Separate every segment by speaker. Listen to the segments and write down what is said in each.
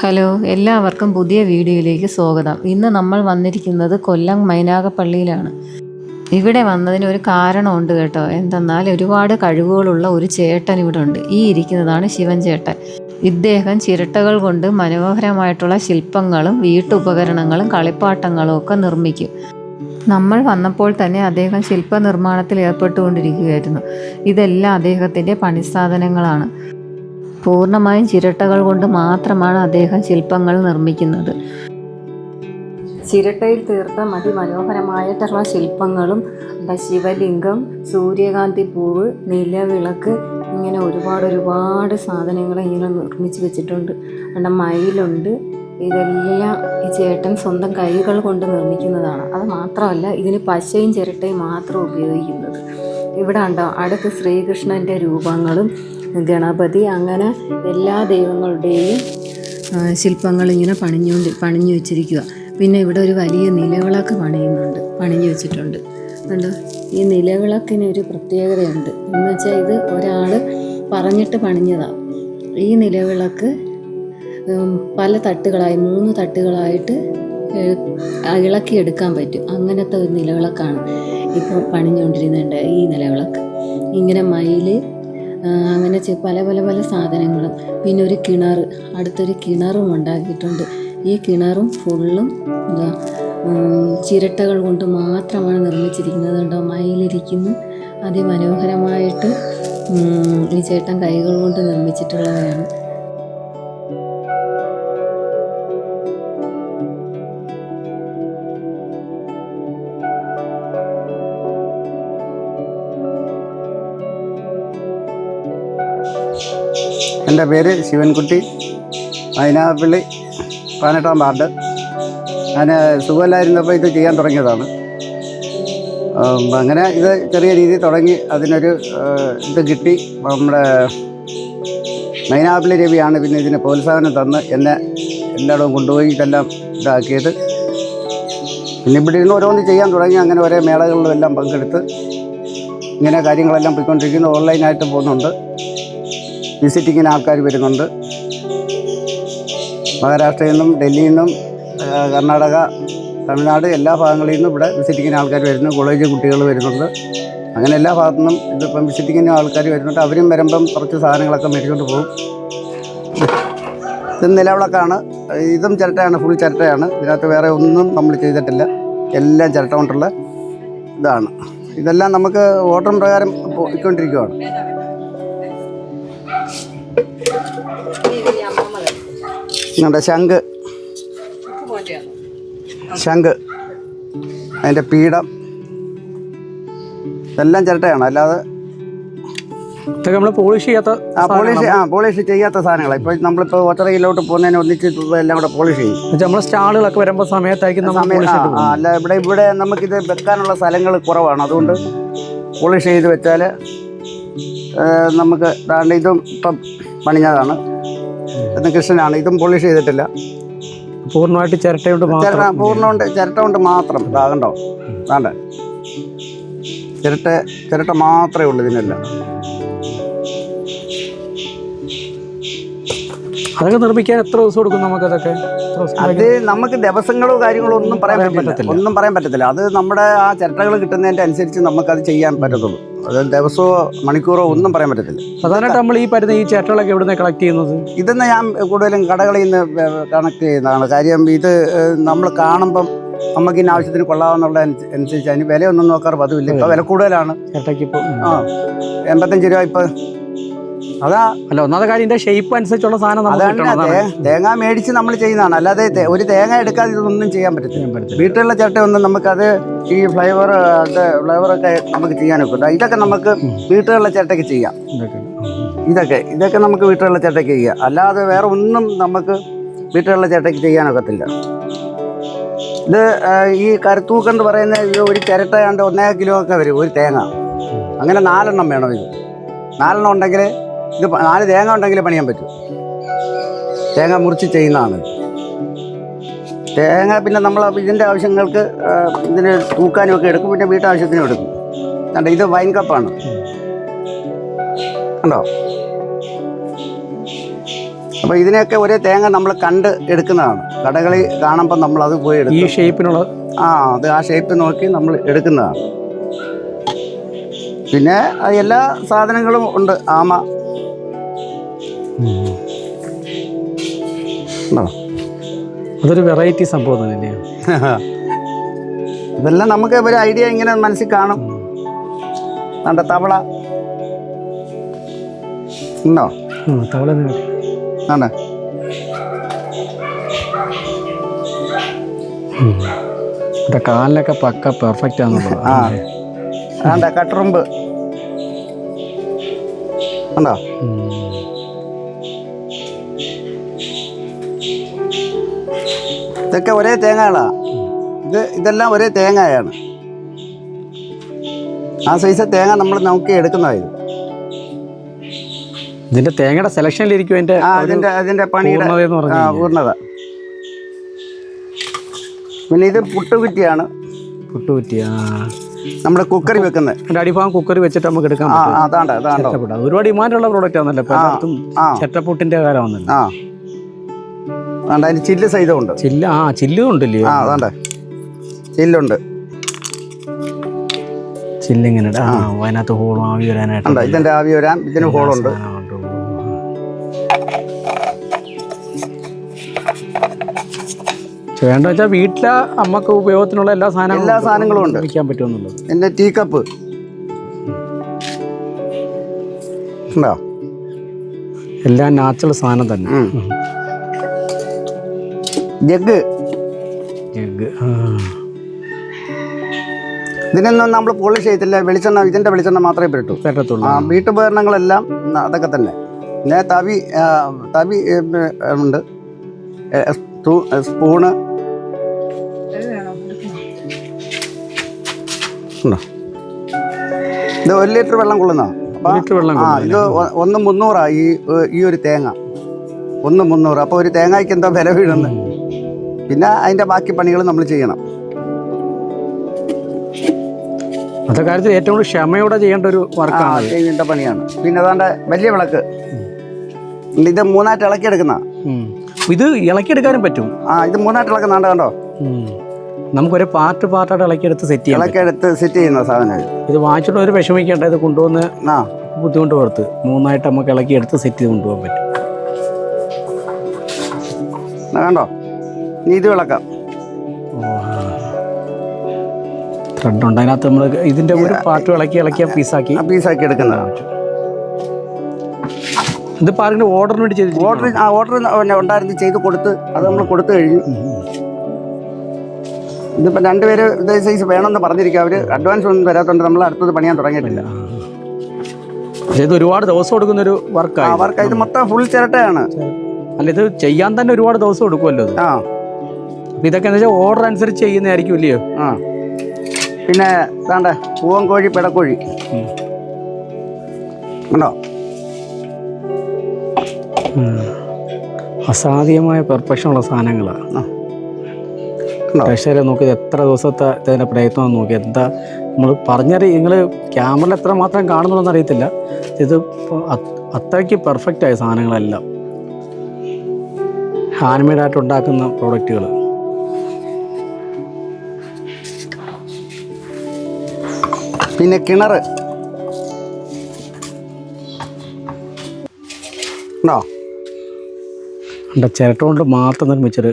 Speaker 1: Hello എല്ലാവർക്കും പുതിയ വീഡിയോയിലേക്ക് സ്വാഗതം. ഇന്ന് നമ്മൾ വന്നിരിക്കുന്നത് കൊല്ലം മൈനാകപ്പള്ളിയിലാണ് ഇവിടെ വന്നതിന് ഒരു കാരണമുണ്ട് കേട്ടോ. എന്തെന്നാൽ ഒരുപാട് കഴിവുകളുള്ള ഒരു ചേട്ടൻ ഇവിടെ ഉണ്ട്. ഈ ഇരിക്കുന്നതാണ് ശിവൻ ചേട്ടൻ. ഇദ്ദേഹം ചിരട്ടകൾ കൊണ്ട് മനോഹരമായിട്ടുള്ള ശില്പങ്ങളും വീട്ടുപകരണങ്ങളും കളിപ്പാട്ടങ്ങളും ഒക്കെ നിർമ്മിക്കും. നമ്മൾ വന്നപ്പോൾ തന്നെ അദ്ദേഹം ശില്പനിർമ്മാണത്തിൽ ഏർപ്പെട്ടുകൊണ്ടിരിക്കുകയായിരുന്നു. ഇതെല്ലാം അദ്ദേഹത്തിന്റെ പണിസാധനങ്ങളാണ്. പൂർണമായും ചിരട്ടകൾ കൊണ്ട് മാത്രമാണ് അദ്ദേഹം ശില്പങ്ങൾ നിർമ്മിക്കുന്നത്. ചിരട്ടയിൽ തീർത്ത അതിമനോഹരമായിട്ടുള്ള ശില്പങ്ങളും ശിവലിംഗം സൂര്യകാന്തി പൂവ് നിലവിളക്ക് ഇങ്ങനെ ഒരുപാട് ഒരുപാട് സാധനങ്ങൾ ഇങ്ങനെ നിർമ്മിച്ച് വെച്ചിട്ടുണ്ട്. അവിടെ മയിലുണ്ട്. ഇതെല്ലാം ഈ ചേട്ടൻ സ്വന്തം കൈകൾ കൊണ്ട് നിർമ്മിക്കുന്നതാണ്. അത് മാത്രമല്ല ഇതിന് പശയും ചിരട്ടയും മാത്രം ഉപയോഗിക്കുന്നത്. ഇവിടെ ഉണ്ടോ? അടുത്ത് ശ്രീകൃഷ്ണന്റെ രൂപങ്ങളും ഗണപതി അങ്ങനെ എല്ലാ ദൈവങ്ങളുടെയും ശില്പങ്ങളിങ്ങനെ പണിഞ്ഞുകൊണ്ട് പണിഞ്ഞു വെച്ചിരിക്കുക. പിന്നെ ഇവിടെ ഒരു വലിയ നിലവിളക്ക് പണിയുന്നുണ്ട് പണിഞ്ഞു വെച്ചിട്ടുണ്ട്. കണ്ടോ? ഈ നിലവിളക്കിന് ഒരു പ്രത്യേകതയുണ്ട്. എന്ന് വെച്ചാൽ ഇത് ഒരാൾ പറഞ്ഞിട്ട് പണിഞ്ഞതാണ് ഈ നിലവിളക്ക് പല തട്ടുകളായി മൂന്ന് തട്ടുകളായിട്ട് ഇളക്കി എടുക്കാൻ പറ്റും. അങ്ങനത്തെ ഒരു നിലവിളക്കാണ് ഇപ്പോൾ പണിഞ്ഞുകൊണ്ടിരുന്നുണ്ട് ഈ നിലവിളക്ക്. ഇങ്ങനെ മയിൽ അങ്ങനെ പല പല പല സാധനങ്ങളും. പിന്നെ ഒരു കിണർ അടുത്തൊരു കിണറും ഉണ്ടാക്കിയിട്ടുണ്ട്. ഈ കിണറും ഫുള്ളും എന്താ ചിരട്ടകൾ കൊണ്ട് മാത്രമാണ് നിർമ്മിച്ചിരിക്കുന്നത് കണ്ടോ? മയിലിരിക്കുന്നു. അതിമനോഹരമായിട്ട് ഈ ചേട്ടൻ കൈകൾ കൊണ്ട് നിർമ്മിച്ചിട്ടുള്ളവയാണ്.
Speaker 2: എന്റെ പേര് ശിവൻകുട്ടി. മൈനാപ്പള്ളി പതിനെട്ടാം വാർഡ്. ഞാൻ സുഖമില്ലായിരുന്നപ്പോൾ ഇത് ചെയ്യാൻ തുടങ്ങിയതാണ്. അങ്ങനെ ഇത് ചെറിയ രീതിയിൽ തുടങ്ങി. അതിനൊരു ഇത് കിട്ടി. നമ്മുടെ മൈനാപ്പള്ളി രവിയാണ് പിന്നെ ഇതിന് പ്രോത്സാഹനം തന്ന് എന്നെ എല്ലായിടവും കൊണ്ടുപോയി ഇതെല്ലാം ഇതാക്കിയത്. പിന്നെ ഇവിടെ ഇരുന്ന് ഓരോന്ന് ചെയ്യാൻ തുടങ്ങി. അങ്ങനെ ഓരോ മേളകളിലും എല്ലാം പങ്കെടുത്ത് ഇങ്ങനെ കാര്യങ്ങളെല്ലാം പോയിക്കൊണ്ടിരിക്കുന്നു. ഓൺലൈനായിട്ട് പോകുന്നുണ്ട്. വിസിറ്റിങ്ങിന് ആൾക്കാർ വരുന്നുണ്ട്. മഹാരാഷ്ട്രയിൽ നിന്നും ഡൽഹിയിൽ നിന്നും കർണാടക തമിഴ്നാട് എല്ലാ ഭാഗങ്ങളിൽ നിന്നും ഇവിടെ വിസിറ്റിങ്ങിന് ആൾക്കാർ വരുന്നു. കോളേജ് കുട്ടികൾ വരുന്നുണ്ട്. അങ്ങനെ എല്ലാ ഭാഗത്തു നിന്നും ഇതിപ്പം വിസിറ്റിങ്ങിന് ആൾക്കാർ വരുന്നുണ്ട്. അവരും വരുമ്പം കുറച്ച് സാധനങ്ങളൊക്കെ മേടിച്ചുകൊണ്ട് പോകും. ഇത് നിലവിളക്കാണ്. ഇതും ചിരട്ടയാണ് ഫുൾ ചിരട്ടയാണ്. ഇതിനകത്ത് വേറെ ഒന്നും നമ്മൾ ചെയ്തിട്ടില്ല. എല്ലാം ചിരട്ട കൊണ്ടുള്ള ഇതാണ്. ഇതെല്ലാം നമുക്ക് ഓട്ടം പ്രകാരം പോയിക്കൊണ്ടിരിക്കുകയാണ് നിങ്ങളുടെ ശംഖ്. ശംഖ്. അതിന്റെ പീഠം. ഇതെല്ലാം ചിരട്ടയാണ്. അല്ലാതെ
Speaker 3: ഇതൊക്കെ നമ്മൾ പോളിഷ് ചെയ്യാത്ത
Speaker 2: ആ പോളിഷ് ആ പോളിഷ് ചെയ്യാത്ത സാധനങ്ങളാണ് ഇപ്പോൾ നമ്മളിപ്പോൾ ഒറ്ററയിലോട്ട് പോകുന്നതിന് ഒന്നിച്ച് എല്ലാം കൂടെ പോളിഷ് ചെയ്യും.
Speaker 3: നമ്മൾ സ്റ്റാളുകളൊക്കെ വരുമ്പോൾ സമയത്തായിരിക്കും
Speaker 2: സമയം അല്ല ഇവിടെ ഇവിടെ നമുക്കിത് വെക്കാനുള്ള സ്ഥലങ്ങൾ കുറവാണ്. അതുകൊണ്ട് പോളിഷ് ചെയ്ത് വെച്ചാൽ നമുക്ക് ഇതും ഇപ്പം പണിഞ്ഞതാണ്. കൃഷ്ണനാണ്. ഇതും പോളിഷ് ചെയ്തിട്ടില്ല.
Speaker 3: പൂർണമായിട്ട് ചിരട്ടയോണ്ട്
Speaker 2: ചിരട്ട
Speaker 3: മാത്രം.
Speaker 2: പൂർണ കൊണ്ട് ചിരട്ട കൊണ്ട്? മാത്രം ഇതാകണ്ടോ വേണ്ട ചിരട്ട ചിരട്ട മാത്രമേ ഉള്ളൂ ഇതിനെല്ലാം.
Speaker 3: അതൊക്കെ നിർമ്മിക്കാൻ എത്ര ദിവസം കൊടുക്കും നമുക്കതൊക്കെ അതൊക്കെ?
Speaker 2: അത് നമുക്ക് ദിവസങ്ങളോ കാര്യങ്ങളോ ഒന്നും പറയാൻ
Speaker 3: പറ്റത്തില്ല.
Speaker 2: ഒന്നും പറയാൻ പറ്റത്തില്ല. അത് നമ്മുടെ ആ ചിരട്ടകൾ കിട്ടുന്നതിന്റെ അനുസരിച്ച് നമുക്കത് ചെയ്യാൻ പറ്റത്തുള്ളൂ. അത് ദിവസമോ മണിക്കൂറോ ഒന്നും പറയാൻ പറ്റത്തില്ല.
Speaker 3: സാധാരണ നമ്മൾ ഈ പരുന്ന ഈ ചേട്ടകളൊക്കെ എവിടെ നിന്ന് കളക്ട് ചെയ്യുന്നത്?
Speaker 2: ഇതെന്ന് ഞാൻ കൂടുതലും കടകളിൽ നിന്ന് കണക്ട് ചെയ്യുന്നതാണ്. കാര്യം ഇത് നമ്മൾ കാണുമ്പം നമുക്ക് ഇന്ന ആവശ്യത്തിന് കൊള്ളാമെന്നുള്ള അനുസ- അനുസരിച്ച് അതിന് വിലയൊന്നും നോക്കാറ് പതിവില്ല. ഇപ്പോൾ വില കൂടുതലാണ്.
Speaker 3: ചേട്ടയ്ക്ക് ഇപ്പോൾ
Speaker 2: ആ. എൺപത്തഞ്ച് രൂപ ഇപ്പം അതാ
Speaker 3: അല്ല ഒന്നാമത്തെ കാര്യം ഇതിന്റെ ഷേപ്പ് അനുസരിച്ചുള്ള സാധനം
Speaker 2: തേങ്ങ മേടിച്ച് നമ്മൾ ചെയ്യുന്നതാണ്. അല്ലാതെ ഒരു തേങ്ങ എടുക്കാതെ ഇതൊന്നും ചെയ്യാൻ പറ്റത്തില്ല. വീട്ടിലുള്ള ചിരട്ടയൊന്നും നമുക്കത് ഈ ഫ്ലേവർ അത് ഫ്ലേവറൊക്കെ നമുക്ക് ചെയ്യാൻ ഒക്കും ഇതൊക്കെ നമുക്ക് വീട്ടിലുള്ള ചിരട്ടയ്ക്ക് ചെയ്യാം.
Speaker 3: ഇതൊക്കെ.
Speaker 2: ഇതൊക്കെ നമുക്ക് വീട്ടിലുള്ള ചേട്ടയ്ക്ക് ചെയ്യാം. അല്ലാതെ വേറെ ഒന്നും നമുക്ക് വീട്ടിലുള്ള ചേട്ടയ്ക്ക് ചെയ്യാനൊക്കത്തില്ല ഇത് ഈ കരുത്തൂക്കം എന്ന് പറയുന്ന ഇത് ഒരു ചിരട്ടയാണ്ട് ഒന്നേ കിലോ ഒക്കെ വരും ഒരു തേങ്ങ. അങ്ങനെ നാലെണ്ണം വേണം ഇത്. നാലെണ്ണം ഉണ്ടെങ്കിൽ ഇത് നാല് തേങ്ങ ഉണ്ടെങ്കിൽ പണിയാൻ പറ്റും. തേങ്ങ മുറിച്ച് ചെയ്യുന്നതാണ്. തേങ്ങ പിന്നെ നമ്മൾ ഇതിന്റെ ആവശ്യങ്ങൾക്ക് ഇതിന് തൂക്കാനും ഒക്കെ എടുക്കും പിന്നെ വീട്ടാവശ്യത്തിനും എടുക്കും. കണ്ടോ ഇത് വൈൻ കപ്പാണ് കണ്ടോ? അപ്പോൾ ഇതിനെയൊക്കെ ഒരേ തേങ്ങ നമ്മൾ കണ്ട് എടുക്കുന്നതാണ്. കടകളിൽ കാണുമ്പോൾ നമ്മൾ അത് പോയി എടുക്കും.
Speaker 3: ഈ ഷേപ്പിനുള്ള
Speaker 2: ആ അത് ആ ഷേപ്പ് നോക്കി നമ്മൾ എടുക്കുന്നതാണ്. പിന്നെ എല്ലാ സാധനങ്ങളും ഉണ്ട്. ആമ
Speaker 3: അതൊരു വെറൈറ്റി സംഭവം തന്നെയാണ്
Speaker 2: ഇതെല്ലാം നമുക്ക് ഒരു ഐഡിയ ഇങ്ങനെ മനസ്സിൽ കാണും. കണ്ട തവള? ഉണ്ടോ?
Speaker 3: തവള കാലിലൊക്കെ പക്ക പെർഫെക്റ്റ് ആണെന്നുള്ളത്.
Speaker 2: ആ. കട്ടറുമ്പ്
Speaker 3: ഉണ്ടോ?
Speaker 2: ഇതൊക്കെ ഒരേ തേങ്ങകളാ. ഇത് ഇതെല്ലാം ഒരേ തേങ്ങയാണ്. ആ സൈസ് തേങ്ങ നമ്മൾ നോക്കി എടുക്കുന്നതായിരുന്നു
Speaker 3: ഇതിന്റെ തേങ്ങയുടെ സെലക്ഷനിലിരിക്കും അതിന്റെ
Speaker 2: അതിന്റെ അതിന്റെ പണിയുടെ പൂർണത പിന്നെ ഇത് പുട്ടുകുറ്റിയാണ്.
Speaker 3: പുട്ടുകുറ്റിയാ.
Speaker 2: നമ്മുടെ കുക്കറി വെക്കുന്നത്.
Speaker 3: അതിന്റെ അടിഭാഗം കുക്കറി വെച്ചിട്ട് നമുക്ക് എടുക്കാം
Speaker 2: ആ, അതാണ്ടോ.
Speaker 3: ഒരുപാട് ഡിമാൻഡുള്ള പ്രോഡക്റ്റ് ആണല്ലോ. ചെറ്റപ്പുട്ടിന്റെ കാലമാണല്ലോ.
Speaker 2: അതിന് ചില്ല് സൈതും ഉണ്ട്
Speaker 3: ചില്ല ആ ചില്ലും ഉണ്ടല്ലേ
Speaker 2: ആ അതാണ്ട്. ചില്ലുണ്ട്.
Speaker 3: ചില്ലിങ്ങനെ ആ. അതിനകത്ത് ഹോളും ആവി വരാനായിട്ട്
Speaker 2: ഇതിന്റെ ആവി വരാൻ ഇതിന് ഹോളുണ്ട്.
Speaker 3: വേണ്ട വെച്ചാൽ വീട്ടിലെ അമ്മയ്ക്ക് ഉപയോഗത്തിനുള്ള എല്ലാ സാധനങ്ങളും
Speaker 2: എല്ലാ സാധനങ്ങളും ഉണ്ട്.
Speaker 3: വിൽക്കാൻ പറ്റുമെന്നുള്ളത്
Speaker 2: എന്റെ ടീ കപ്പ് ഉണ്ടോ?
Speaker 3: എല്ലാം നാച്ചുറൽ സാധനം തന്നെ.
Speaker 2: ജഗ്.
Speaker 3: ജഗ്
Speaker 2: ഇതിനൊന്നും നമ്മൾ പോളിഷ് ചെയ്തില്ല വെളിച്ചെണ്ണ ഇതിന്റെ വെളിച്ചെണ്ണ മാത്രമേ പറ്റൂ
Speaker 3: പറ്റത്തുള്ളൂ
Speaker 2: ആ വീട്ടുപകരണങ്ങളെല്ലാം അതൊക്കെ തന്നെ. പിന്നെ തവി തവി ഉണ്ട്. സ്പൂണ്. ഉണ്ടോ? ഇത് ഒരു ലിറ്റർ വെള്ളം കൊള്ളുന്ന? ആ ഇത് ഒന്ന് മുന്നൂറാ ഈ ഈ ഒരു തേങ്ങ. ഒന്ന് മുന്നൂറ്. അപ്പോൾ ഒരു തേങ്ങയ്ക്ക് എന്താ വില വീഴുന്നത് പിന്നെ അതിന്റെ ബാക്കി പണികൾ നമ്മൾ ചെയ്യണം.
Speaker 3: അന്നത്തെ കാര്യത്തിൽ ഏറ്റവും കൂടുതൽ ക്ഷമയോടെ ചെയ്യേണ്ട ഒരു വർക്കാണ്
Speaker 2: ചെയ്യേണ്ട പണിയാണ്. പിന്നെ അതാണ്ട് വലിയ വിളക്ക്. ഇത് മൂന്നായിട്ട് ഇളക്കിയെടുക്കുന്ന.
Speaker 3: ഇത് ഇളക്കിയെടുക്കാനും പറ്റും.
Speaker 2: ആ ഇത് മൂന്നായിട്ട് ഇളക്കുന്നുണ്ട് കണ്ടോ.
Speaker 3: നമുക്കൊരു പാർട്ട് പാർട്ടായിട്ട് ഇളക്കിയെടുത്ത് സെറ്റ് ചെയ്യാം
Speaker 2: ഇളക്കിയെടുത്ത് സെറ്റ് ചെയ്യുന്ന സാധനം ഇത്.
Speaker 3: വാങ്ങിച്ചിട്ട് ഒരു വിഷമിക്കേണ്ട ഇത് കൊണ്ടുവന്ന്
Speaker 2: ആ.
Speaker 3: ബുദ്ധിമുട്ട് പുറത്ത്. മൂന്നായിട്ട് നമുക്ക് ഇളക്കിയെടുത്ത് സെറ്റ് ചെയ്ത് കൊണ്ടുപോകാൻ പറ്റും.
Speaker 2: കണ്ടോ? ഇനി ഇത് വിളക്കാം
Speaker 3: ത്രെഡ് ഉണ്ട്. അതിനകത്ത് നമ്മൾ ഇതിന്റെ ഒരു പാർട്ട് ഇളക്കി ഇളക്കിയ പീസാക്കി.
Speaker 2: പീസാക്കി എടുക്കുന്നതാണ്
Speaker 3: ഇത് പാർക്കിന്റെ ഓർഡറിന് വേണ്ടി ചെയ്തു
Speaker 2: ഓർഡർ ആ ഓർഡർ ഉണ്ടായിരുന്നു. ചെയ്ത് കൊടുത്ത് അത് നമ്മൾ കൊടുത്തു കഴിഞ്ഞു. ഇതിപ്പോൾ രണ്ടുപേര് ഇതേ സൈസ് വേണമെന്ന് പറഞ്ഞിരിക്കുക അവർ. അഡ്വാൻസ് ഒന്നും തരാത്തതുകൊണ്ട് നമ്മൾ അടുത്തത് പണിയാൻ തുടങ്ങിയിട്ടില്ല.
Speaker 3: ഇത് ഒരുപാട് ദിവസം എടുക്കുന്ന ഒരു
Speaker 2: ആ
Speaker 3: വർക്കാണ്
Speaker 2: വർക്ക് ഇത് മൊത്തം ഫുൾ ചിരട്ടയാണ്.
Speaker 3: അല്ല ഇത് ചെയ്യാൻ തന്നെ ഒരുപാട് ദിവസം എടുക്കുമല്ലോ
Speaker 2: ആ.
Speaker 3: അപ്പൊ ഇതൊക്കെ എന്ന് വെച്ചാൽ ഓർഡർ അനുസരിച്ച് ചെയ്യുന്നതായിരിക്കും ഇല്ലയോ?
Speaker 2: ആ. പിന്നെ താണ്ട പൂവൻ കോഴി പിടക്കോഴി ഉണ്ടോ
Speaker 3: അസാധ്യമായ പെർഫെക്ഷൻ ഉള്ള സാധനങ്ങളാണ്
Speaker 2: പക്ഷേ
Speaker 3: നോക്കിയത് നോക്കി എത്ര ദിവസത്തെ ഇതിന്റെ പ്രയത്നം നോക്കി. എന്താ നമ്മൾ പറഞ്ഞറി നിങ്ങൾ ക്യാമറയിൽ എത്ര മാത്രം കാണുന്നുണ്ടെന്ന് അറിയത്തില്ല. ഇത് അത്രയ്ക്ക് പെർഫെക്റ്റായ ആയ സാധനങ്ങളെല്ലാം. ഹാൻഡ് മെയ്ഡായിട്ട് ഉണ്ടാക്കുന്ന പ്രോഡക്റ്റുകൾ
Speaker 2: പിന്നെ കിണർ. ഉണ്ടോ?
Speaker 3: ഉണ്ട്. ചിരട്ട കൊണ്ട് മാത്രം നിർമ്മിച്ചൊരു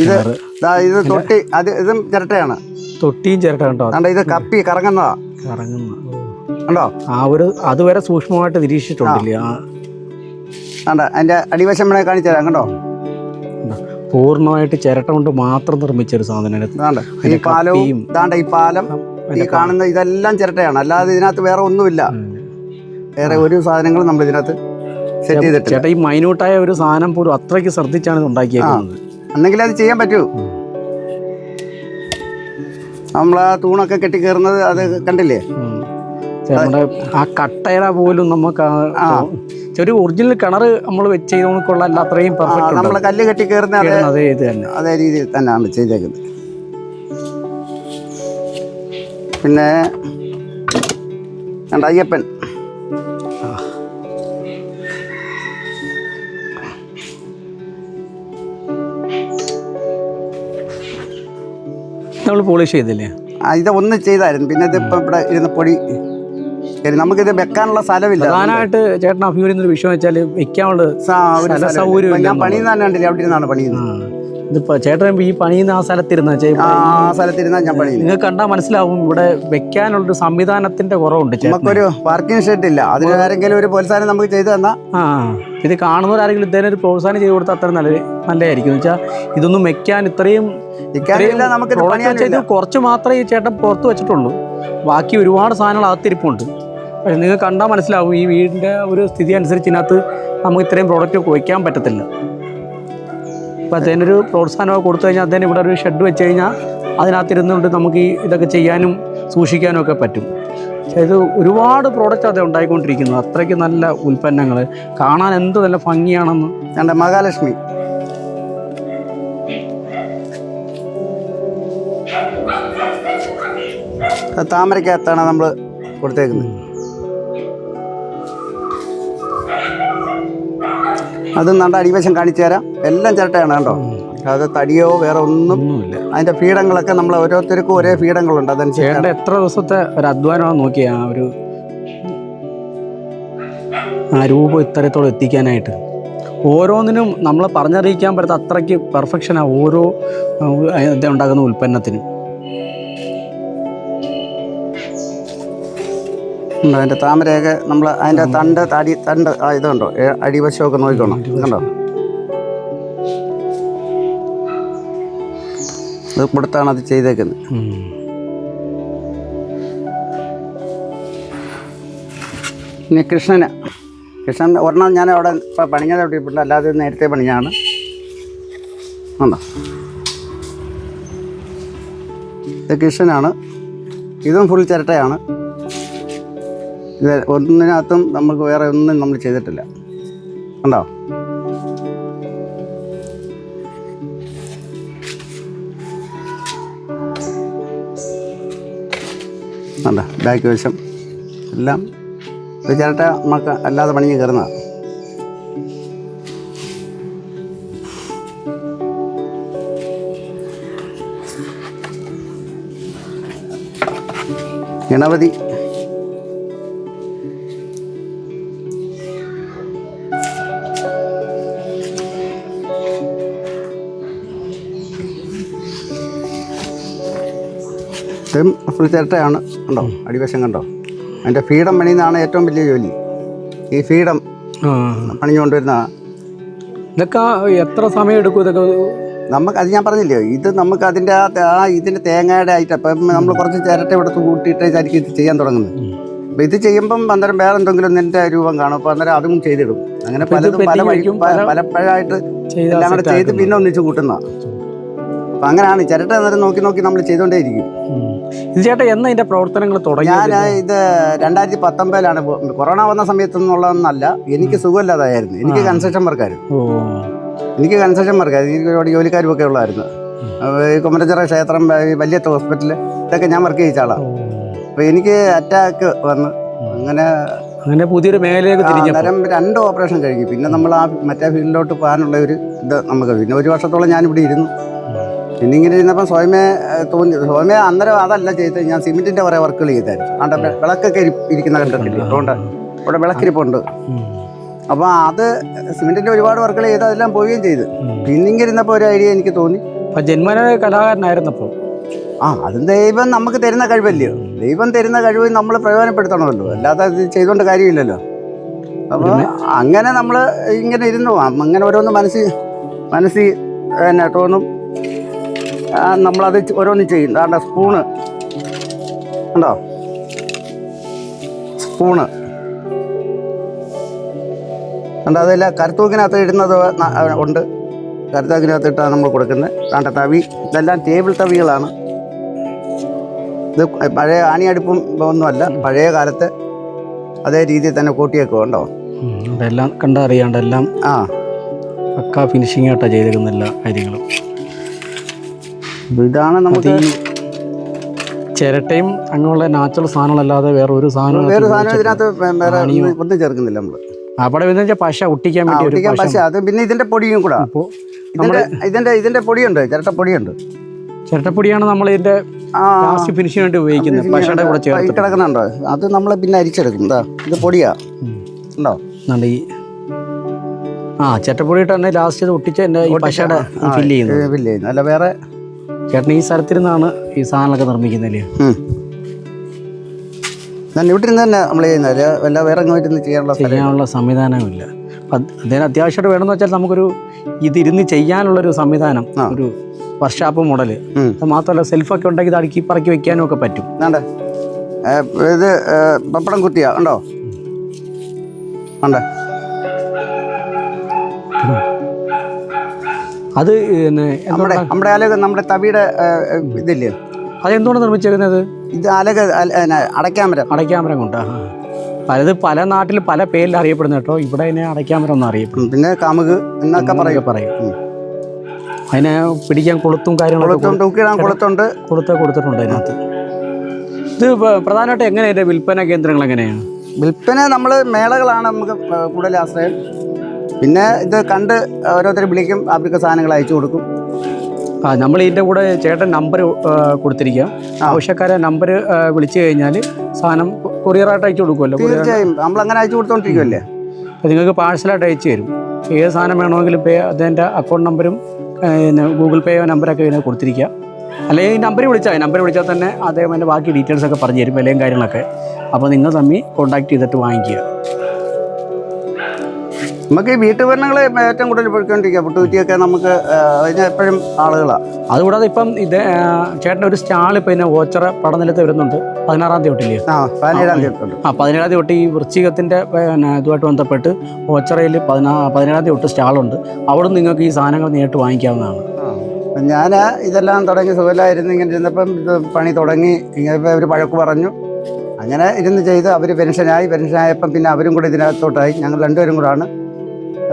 Speaker 2: ഇത്. ഇത് തൊട്ടി അത് ഇതും ചിരട്ടയാണ്.
Speaker 3: തൊട്ടിയും ചിരട്ട കണ്ടോ
Speaker 2: ഇത് കപ്പി കറങ്ങുന്നതാ.
Speaker 3: കറങ്ങുന്ന
Speaker 2: ഉണ്ടോ
Speaker 3: ആ ഒരു അതുവരെ സൂക്ഷ്മമായിട്ട് നിരീക്ഷിച്ചിട്ടുണ്ടല്ലേ. ആ.
Speaker 2: അതുകൊണ്ട് അതിന്റെ അടിവശം വേണേ കാണിച്ചു തരാം കണ്ടോ?
Speaker 3: പൂർണമായിട്ട് ചിരട്ട കൊണ്ട് മാത്രം നിർമ്മിച്ച നിർമ്മിച്ചൊരു സാധനം
Speaker 2: ഈ പാലവും. ഈ പാലം. ഈ കാണുന്ന ഇതെല്ലാം ചിരട്ടയാണ്. അല്ലാതെ ഇതിനകത്ത് വേറെ ഒന്നുമില്ല. വേറെ ഒരു സാധനങ്ങളും നമ്മൾ ഇതിനകത്ത് സെറ്റ് ചെയ്തിട്ടില്ല.
Speaker 3: ചേട്ടാ ഈ മൈന്യൂട്ടായ ഒരു സാധനം പോലും അത്രയ്ക്ക് ശ്രദ്ധിച്ചാണ് ഉണ്ടാക്കിയത്
Speaker 2: എന്നെങ്കിലും അത് ചെയ്യാൻ പറ്റൂ. നമ്മൾ ആ തൂണൊക്കെ കെട്ടി കയറുന്നത് അത് കണ്ടില്ലേ?
Speaker 3: നമ്മുടെ ആ കട്ടയുടെ പോലും നമുക്ക്. ഒരു ഒറിജിനൽ കിണർ നമ്മൾ വെച്ച് ചെയ്തോണിക്കൊള്ള അത്രയും
Speaker 2: നമ്മൾ കല്ല് കെട്ടി കയറുന്ന അതേ രീതിയിൽ തന്നെയാണ് ചെയ്തേക്കുന്നത്. പിന്നെ രണ്ട് അയ്യപ്പൻ.
Speaker 3: നമ്മൾ പോളിഷ് ചെയ്തില്ലേ?
Speaker 2: ഇത് ഒന്ന് ചെയ്തായിരുന്നു. പിന്നെ ഇത് ഇവിടെ ഇരുന്ന് പൊടി നമുക്കിത് വെക്കാനുള്ള സ്ഥലമില്ല.
Speaker 3: പ്രധാനമായിട്ട് ചേട്ടൻ അഭിമുഖം ഒരു വിഷയം വെച്ചാൽ വെക്കാനുള്ള
Speaker 2: ഞാൻ പണിയുന്ന തന്നെ അവിടെ ഇരുന്നാണ് പണിയുന്നത്.
Speaker 3: ഇതിപ്പോ ചേട്ടൻ ഈ പണിയുന്ന ആ സ്ഥലത്തിരുന്ന
Speaker 2: ആ സ്ഥലത്തിരുന്ന ഞാൻ
Speaker 3: നിങ്ങൾക്ക് കണ്ടാൽ മനസ്സിലാവും ഇവിടെ വെക്കാനുള്ളൊരു സംവിധാനത്തിന്റെ കുറവുണ്ട്
Speaker 2: നമുക്കൊരു പാർക്കിംഗ് ഷെഡ് ഇല്ല. അതിന് ആരെങ്കിലും ഒരു പ്രോത്സാഹനം നമുക്ക് ചെയ്തു തന്നാ.
Speaker 3: ആ ഇത് കാണുന്നവരാരെങ്കിലും ഇദ്ദേഹം ഒരു പ്രോത്സാഹനം ചെയ്ത് കൊടുത്താൽ അത്ര നല്ല നല്ലതായിരിക്കും. എന്ന് വെച്ചാൽ ഇതൊന്നും വെക്കാൻ ഇത്രയും
Speaker 2: നമുക്ക്
Speaker 3: കുറച്ച് മാത്രമേ ഈ ചേട്ടൻ പുറത്ത് വെച്ചിട്ടുള്ളൂ. ബാക്കി ഒരുപാട് സാധനങ്ങൾ അകത്തിരിപ്പുണ്ട്. പക്ഷെ നിങ്ങൾ കണ്ടാൽ മനസ്സിലാവും ഈ വീടിന്റെ ഒരു സ്ഥിതി അനുസരിച്ച് ഇതിനകത്ത് നമുക്ക് ഇത്രയും പ്രോഡക്റ്റ് വയ്ക്കാൻ പറ്റത്തില്ല. അപ്പോൾ അതിനൊരു പ്രോത്സാഹനമൊക്കെ കൊടുത്തു കഴിഞ്ഞാൽ അദ്ദേഹം ഇവിടെ ഒരു ഷെഡ് വെച്ച് കഴിഞ്ഞാൽ അതിനകത്തിരുന്നുകൊണ്ട് നമുക്ക് ഈ ഇതൊക്കെ ചെയ്യാനും സൂക്ഷിക്കാനും ഒക്കെ പറ്റും. ഇത് ഒരുപാട് പ്രോഡക്റ്റ് അത് ഉണ്ടായിക്കൊണ്ടിരിക്കുന്നത് അത്രയ്ക്ക് നല്ല ഉൽപ്പന്നങ്ങൾ കാണാൻ എന്ത് നല്ല ഭംഗിയാണെന്ന്.
Speaker 2: എന്റെ മഹാലക്ഷ്മി. താമരക്കകത്താണ് നമ്മൾ കൊടുത്തേക്കുന്നത്. അത് നണ്ട അടിവശം കാണിച്ചു തരാം. എല്ലാം ചിരട്ടയാണ് കേട്ടോ അത് തടിയോ വേറെ ഒന്നും
Speaker 3: ഒന്നുമില്ല.
Speaker 2: അതിന്റെ ഫീഡങ്ങളൊക്കെ നമ്മൾ ഓരോരുത്തർക്കും ഒരേ ഫീഡങ്ങളുണ്ട് അതനുസരിച്ച്
Speaker 3: എത്ര ദിവസത്തെ ഒരു അധ്വാനമാണ് നോക്കിയാ ആ ഒരു ആ രൂപം ഇത്തരത്തോളം എത്തിക്കാനായിട്ട്. ഓരോന്നിനും നമ്മൾ പറഞ്ഞറിയിക്കാൻ പറ്റാത്ത അത്രയ്ക്ക് പെർഫെക്ഷനാണ് ഓരോ ഉണ്ടാകുന്ന ഇത് ഉണ്ടാക്കുന്ന ഉൽപ്പന്നത്തിനും.
Speaker 2: അതിന്റെ താമരയൊക്കെ നമ്മൾ അതിന്റെ തണ്ട് തടി തണ്ട് ആ ഇതുണ്ടോ? അടിവശമൊക്കെ നോക്കിക്കോണം. കണ്ടോ? അത് കൊടുത്താണ് അത് ചെയ്തേക്കുന്നത്. പിന്നെ കൃഷ്ണന്. കൃഷ്ണൻ ഒരെണ്ണം ഞാൻ അവിടെ ഇപ്പം പണിഞ്ഞത് അവിടെ ഇപ്പം അല്ലാതെ നേരത്തെ പണിഞ്ഞാണ് ഉണ്ടോ ഇത് കൃഷ്ണനാണ്. ഇതും ഫുൾ ചിരട്ടയാണ്. ഒന്നിനകത്തും നമുക്ക് വേറെ ഒന്നും നമ്മൾ ചെയ്തിട്ടില്ല. ഉണ്ടോ ഉണ്ടോ ബാക്ക് വശം എല്ലാം ഇത് നമുക്ക് അല്ലാതെ പണിഞ്ഞ് കയറുന്നതാണ് ഗണപതി ഇതും ഫുൾ ചിരട്ടയാണ് കണ്ടോ? അടിവശം കണ്ടോ? അതിന്റെ ഫീഡം പണിയുന്നതാണ് ഏറ്റവും വലിയ ജോലി. ഈ ഫീഡം. പണിഞ്ഞുകൊണ്ടിരുന്ന
Speaker 3: ഇതൊക്കെ എത്ര സമയം എടുക്കും ഇതൊക്കെ?
Speaker 2: നമുക്ക് അത് ഞാൻ പറഞ്ഞില്ലയോ ഇത് നമുക്ക് അതിന്റെ ആ ഇതിന്റെ തേങ്ങയുടെ ആയിട്ട് അപ്പം നമ്മൾ കുറച്ച് ചിരട്ട എടുത്ത് കൂട്ടിയിട്ടായിരിക്കും ഇത് ചെയ്യാൻ തുടങ്ങുന്നത്. അപ്പം ഇത് ചെയ്യുമ്പം അന്നേരം വേറെ എന്തെങ്കിലും നിന്റെ രൂപം കാണും. അപ്പം അന്നേരം അതും ചെയ്തിടും. അങ്ങനെ പലതും പല
Speaker 3: വഴിക്കും
Speaker 2: വഴി പലപ്പോഴായിട്ട് എല്ലാം കൂടെ ചെയ്ത് പിന്നെ ഒന്നിച്ച് കൂട്ടുന്ന അപ്പം അങ്ങനെയാണ് ചിരട്ട അന്നേരം നോക്കി നോക്കി നമ്മൾ ചെയ്തുകൊണ്ടേയിരിക്കും.
Speaker 3: ഇരിക്കും ഇത് ചേട്ടാ എന്നാ ഇതിന്റെ പ്രവർത്തനങ്ങൾ തുടങ്ങി
Speaker 2: ഞാൻ ഇത് രണ്ടായിരത്തി പത്തൊമ്പതിലാണ് കൊറോണ വന്ന സമയത്തൊന്നുള്ളതെന്നല്ല എനിക്ക് സുഖമില്ലാതായിരുന്നു. എനിക്ക് കൺസ്ട്രക്ഷൻ വർക്കായിരുന്നു എനിക്ക് കൺസ്ട്രക്ഷൻ വർക്കായിരുന്നു എനിക്ക് ഒരുപാട് ജോലിക്കാരും ഒക്കെ ഉള്ളായിരുന്നു കുമരച്ചിറ ക്ഷേത്രം വലിയ ഹോസ്പിറ്റൽ ഇതൊക്കെ ഞാൻ വർക്ക് ചെയ്യിച്ച ആളാണ്. അപ്പോൾ എനിക്ക് അറ്റാക്ക് വന്ന്. അങ്ങനെ
Speaker 3: അങ്ങനെ പുതിയൊരു മേഖലയിലേക്ക്
Speaker 2: തിരിഞ്ഞു രണ്ട് ഓപ്പറേഷൻ കഴിഞ്ഞു. പിന്നെ നമ്മൾ ആ മറ്റേ ഫീൽഡിലോട്ട് പോകാനുള്ള ഒരു ഇത് നമുക്ക്. പിന്നെ ഒരു വർഷത്തോളം ഞാൻ ഇവിടെ ഇരുന്നു. പിന്നെ ഇങ്ങനെ ഇരുന്നപ്പോൾ സ്വയമേ തോന്നി. സ്വയമേ അന്നേരം അതല്ല ചെയ്തത്. ഞാൻ സിമെന്റിന്റെ കുറേ വർക്കുകൾ ചെയ്തായിരുന്നു. അവിടെ വിളക്കൊക്കെ ഇരിക്കുന്ന കണ്ടിട്ടില്ല? അതുകൊണ്ട് അവിടെ വിളക്കിരിപ്പുണ്ട്.
Speaker 3: അപ്പൊ
Speaker 2: അപ്പോൾ അത് സിമെന്റിന്റെ ഒരുപാട് വർക്കുകൾ ചെയ്ത് അതെല്ലാം പോവുകയും ചെയ്തു. പിന്നെ ഇങ്ങനെ ഇരുന്നപ്പോൾ ഒരു ഐഡിയ എനിക്ക് തോന്നി.
Speaker 3: അപ്പൊ ജന്മന കലാകാരനായിരുന്നപ്പോ?
Speaker 2: ആ അതും ദൈവം നമുക്ക് തരുന്ന കഴിവല്ലയോ ദൈവം തരുന്ന കഴിവ് നമ്മൾ പ്രയോജനപ്പെടുത്തണമല്ലോ. അല്ലാതെ അത് ചെയ്തുകൊണ്ട് കാര്യമില്ലല്ലോ. അപ്പോൾ അങ്ങനെ നമ്മൾ ഇങ്ങനെ ഇരുന്നു. അങ്ങനെ ഓരോന്ന് മനസ്സിൽ മനസ്സിൽ പിന്നെ തോന്നും. നമ്മളത് ഓരോന്നും ചെയ്യും. ദാണ്ട സ്പൂണ് ഉണ്ടോ സ്പൂണ് ഉണ്ട് അതല്ല കരുത്തൂക്കിനകത്ത് ഇടുന്നത് ഉണ്ട്. കരുത്തൂക്കിനകത്ത് ഇട്ടാണ് നമ്മൾ കൊടുക്കുന്നത്. ദാണ്ട തവി. ഇതെല്ലാം ടേബിൾ തവികളാണ്. ഇത് പഴയ ആണി ആണിയടുപ്പും ഒന്നുമല്ല പഴയ കാലത്ത് അതേ രീതിയിൽ തന്നെ കൂട്ടിയൊക്കെ ഉണ്ടോ
Speaker 3: എല്ലാം കണ്ടറിയാണ്ട് എല്ലാം
Speaker 2: ആ.
Speaker 3: പക്കാ ഫിനിഷിംഗ് ആയിട്ടാണ് ചെയ്തേക്കുന്ന എല്ലാ കാര്യങ്ങളും.
Speaker 2: ഇതാണ് നമുക്ക്
Speaker 3: ചിരട്ടയും അങ്ങനെയുള്ള നാച്ചുറൽ സാധനങ്ങളല്ലാതെ വേറെ ഒരു സാധനം
Speaker 2: വേറെ സാധനം ഇതിനകത്ത് വേറെ ഒന്നും- ചേർക്കുന്നില്ല നമ്മൾ
Speaker 3: അവിടെ എന്ന് വെച്ചാൽ പശ ഒട്ടിക്കാൻ വേണ്ടി
Speaker 2: ഒട്ടിക്കാൻ
Speaker 3: പശ
Speaker 2: അത് പിന്നെ ഇതിന്റെ പൊടിയും കൂടെ. ഇതിന്റെ ഇതിന്റെ ഇതിന്റെ പൊടിയുണ്ട് ചിരട്ട പൊടിയുണ്ട്.
Speaker 3: ചിരട്ടപ്പൊടിയാണ് നമ്മൾ ഇതിന്റെ ലാസ്റ്റ് ഫിനിഷിന് വേണ്ടി ഉപയോഗിക്കുന്നത്. പശയുടെ കൂടെ ചേർത്ത്
Speaker 2: കിടക്കുന്നുണ്ടോ. അത് നമ്മൾ പിന്നെ അരിച്ചെടുക്കും. ഇതാ ഇത് പൊടിയാ. ഉണ്ടോ?
Speaker 3: നല്ല ഈ ആ ചിരട്ടപ്പൊടി തന്നെ ലാസ്റ്റ് ഇത് ഒട്ടിച്ച് ഈ പശയുടെ ഫില്ല് ചെയ്യുന്നത്
Speaker 2: ഫില്ല് ചെയ്യുന്നു. അല്ല വേറെ
Speaker 3: ചേട്ടൻ ഈ സ്ഥലത്തിരുന്നാണ് ഈ സാധനങ്ങളൊക്കെ നിർമ്മിക്കുന്നല്ലേ
Speaker 2: ഉം. ഞാൻ ഇവിടെ നിന്ന് തന്നെ നമ്മൾ ചെയ്യുന്നത്. വല്ല വേറെ അങ്ങോട്ട് ഇരുന്ന് ചെയ്യാനുള്ള
Speaker 3: ചെയ്യാനുള്ള സംവിധാനമില്ല അദ്ദേഹം അത്യാവശ്യമായിട്ട് വേണമെന്ന് വെച്ചാൽ നമുക്കൊരു ഇതിരുന്ന് ചെയ്യാനുള്ളൊരു സംവിധാനം. ഒരു മോഡൽ
Speaker 2: ഉം.
Speaker 3: അത് മാത്രമല്ല സെൽഫൊക്കെ ഉണ്ടെങ്കിൽ ഇത് അടുക്കി പറക്കി വെക്കാനും ഒക്കെ പറ്റും.
Speaker 2: ഇത് പപ്പടം കുത്തിയാ. ഉണ്ടോ ഉണ്ടേ
Speaker 3: അത്
Speaker 2: നമ്മുടെ നമ്മുടെ അലക നമ്മുടെ തവിയുടെ ഇതില്ലേ?
Speaker 3: അതെന്തുകൊണ്ട് നിർമ്മിച്ചേക്കുന്നത്?
Speaker 2: ഇത് അലക അടയ്ക്കാമരം.
Speaker 3: അടയ്ക്കാമരം കൊണ്ട്. പലത് പല നാട്ടിൽ പല പേരിൽ അറിയപ്പെടുന്നു കേട്ടോ. ഇവിടെ അതിനെ അടയ്ക്കാമരം ഒന്നും അറിയപ്പെടും
Speaker 2: പിന്നെ കാമുക് എന്നൊക്കെ പറയും.
Speaker 3: പറയും. അതിനെ പിടിക്കാൻ കൊളുത്തും
Speaker 2: കാര്യങ്ങളും കൊളുത്തുണ്ട്.
Speaker 3: കൊളുത്ത കൊടുത്തിട്ടുണ്ട് അതിനകത്ത്. ഇത് പ്രധാനമായിട്ട് എങ്ങനെയാണ് വിൽപ്പന കേന്ദ്രങ്ങൾ എങ്ങനെയാണ്?
Speaker 2: വിൽപ്പന നമ്മൾ മേളകളാണ് നമുക്ക് കൂടുതൽ ആശ്രയം. പിന്നെ ഇത് കണ്ട് ഓരോരുത്തർ വിളിക്കും അവർക്ക് സാധനങ്ങൾ അയച്ചു കൊടുക്കും.
Speaker 3: ആ നമ്മൾ ഇതിന്റെ കൂടെ ചേട്ടൻ നമ്പർ കൊടുത്തിരിക്കാം. ആവശ്യക്കാരെ നമ്പർ വിളിച്ചു കഴിഞ്ഞാൽ സാധനം കൊറിയറായിട്ട് അയച്ചു കൊടുക്കുമല്ലോ
Speaker 2: തീർച്ചയായും. നമ്മൾ അങ്ങനെ അയച്ചു കൊടുത്തോണ്ടിരിക്കുമല്ലേ
Speaker 3: അപ്പോൾ നിങ്ങൾക്ക് പാഴ്സലായിട്ട് അയച്ചു തരും. ഏത് സാധനം വേണമെങ്കിലും പേ അതിന്റെ അക്കൗണ്ട് നമ്പരും പിന്നെ ഗൂഗിൾ പേയോ നമ്പറൊക്കെ ഇതിന് കൊടുത്തിരിക്കാം. അല്ലെങ്കിൽ ഈ നമ്പർ വിളിച്ചാൽ നമ്പർ വിളിച്ചാൽ തന്നെ അദ്ദേഹം അതിന്റെ ബാക്കി ഡീറ്റെയിൽസൊക്കെ പറഞ്ഞു തരും വിലയും കാര്യങ്ങളൊക്കെ. അപ്പോൾ നിങ്ങൾ തമ്മിൽ കോൺടാക്ട് ചെയ്തിട്ട് വാങ്ങിക്കുക.
Speaker 2: നമുക്ക് ഈ വീട്ടുപകരണങ്ങൾ ഏറ്റവും കൂടുതൽ പോയിക്കൊണ്ടിരിക്കുക പുട്ടുകുറ്റിയൊക്കെ നമുക്ക് അതിന് എപ്പോഴും ആളുകളാണ്
Speaker 3: അതുകൂടാതെ ഇപ്പം ഇത് ചേട്ടൻ ചേട്ടന്റെ ഒരു സ്റ്റാൾ ഇപ്പം ഇതിനെ ഓച്ചറ പടനിലത്ത് വരുന്നുണ്ട്. പതിനാറാം തീയതി തൊട്ടില്ലേ?
Speaker 2: ആ പതിനേഴാം തീയതി
Speaker 3: ആ പതിനേഴാം തീയതി തൊട്ട് ഈ വൃശ്ചികത്തിന്റെ പിന്നെ ഇതുമായിട്ട് ബന്ധപ്പെട്ട് ഓച്ചറയിൽ പതിനാ പതിനേഴാം തീയതി തൊട്ട് സ്റ്റാളുണ്ട് അവിടെ നിങ്ങൾക്ക് ഈ സാധനങ്ങൾ നേരിട്ട് വാങ്ങിക്കാവുന്നതാണ്.
Speaker 2: ഞാൻ ഇതെല്ലാം തുടങ്ങി സുഖമില്ലായിരുന്നു. ഇങ്ങനെ ഇരുന്നപ്പം ഇത് പണി തുടങ്ങി. ഇങ്ങനെ ഇപ്പം അവർ വഴക്ക് പറഞ്ഞു. അങ്ങനെ ഇരുന്ന് ചെയ്ത് അവർ പെൻഷനായി. പെൻഷനായപ്പം പിന്നെ അവരും കൂടെ ഇതിനകത്തോട്ടായി. ഞങ്ങൾ രണ്ടുപേരും കൂടാണ്.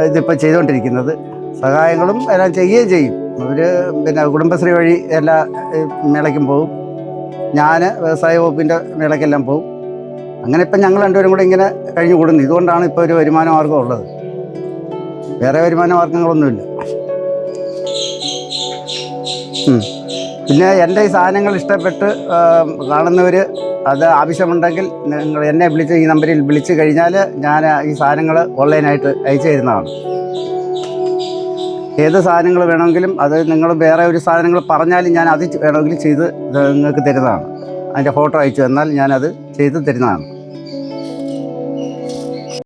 Speaker 2: ഇതിപ്പോൾ ചെയ്തുകൊണ്ടിരിക്കുന്നത്. സഹായങ്ങളും എല്ലാം ചെയ്യുകയും ചെയ്യും. അവർ പിന്നെ കുടുംബശ്രീ വഴി എല്ലാ മേളയ്ക്കും പോകും. ഞാൻ വ്യവസായ വകുപ്പിന്റെ മേളയ്ക്കെല്ലാം പോകും. അങ്ങനെ ഇപ്പം ഞങ്ങൾ രണ്ടുപേരും കൂടെ ഇങ്ങനെ കഴിഞ്ഞു കൂടുന്നു ഇതുകൊണ്ടാണ് ഇപ്പോൾ ഒരു വരുമാന മാർഗം ഉള്ളത്. വേറെ വരുമാന മാർഗങ്ങളൊന്നുമില്ല. പിന്നെ എന്റെ ഈ സാധനങ്ങൾ ഇഷ്ടപ്പെട്ട് കാണുന്നവർ അത് ആവശ്യമുണ്ടെങ്കിൽ നിങ്ങൾ എന്നെ വിളിച്ച് ഈ നമ്പറിൽ വിളിച്ചു കഴിഞ്ഞാൽ ഞാൻ ഈ സാധനങ്ങൾ ഓൺലൈനായിട്ട് അയച്ചു തരുന്നതാണ്. ഏത് സാധനങ്ങൾ വേണമെങ്കിലും അത് നിങ്ങൾ വേറെ ഒരു സാധനങ്ങൾ പറഞ്ഞാലും ഞാൻ അത് വേണമെങ്കിൽ ചെയ്ത് നിങ്ങൾക്ക് തരുന്നതാണ്. അതിന്റെ ഫോട്ടോ അയച്ചു തന്നാൽ ഞാനത് ചെയ്ത് തരുന്നതാണ്.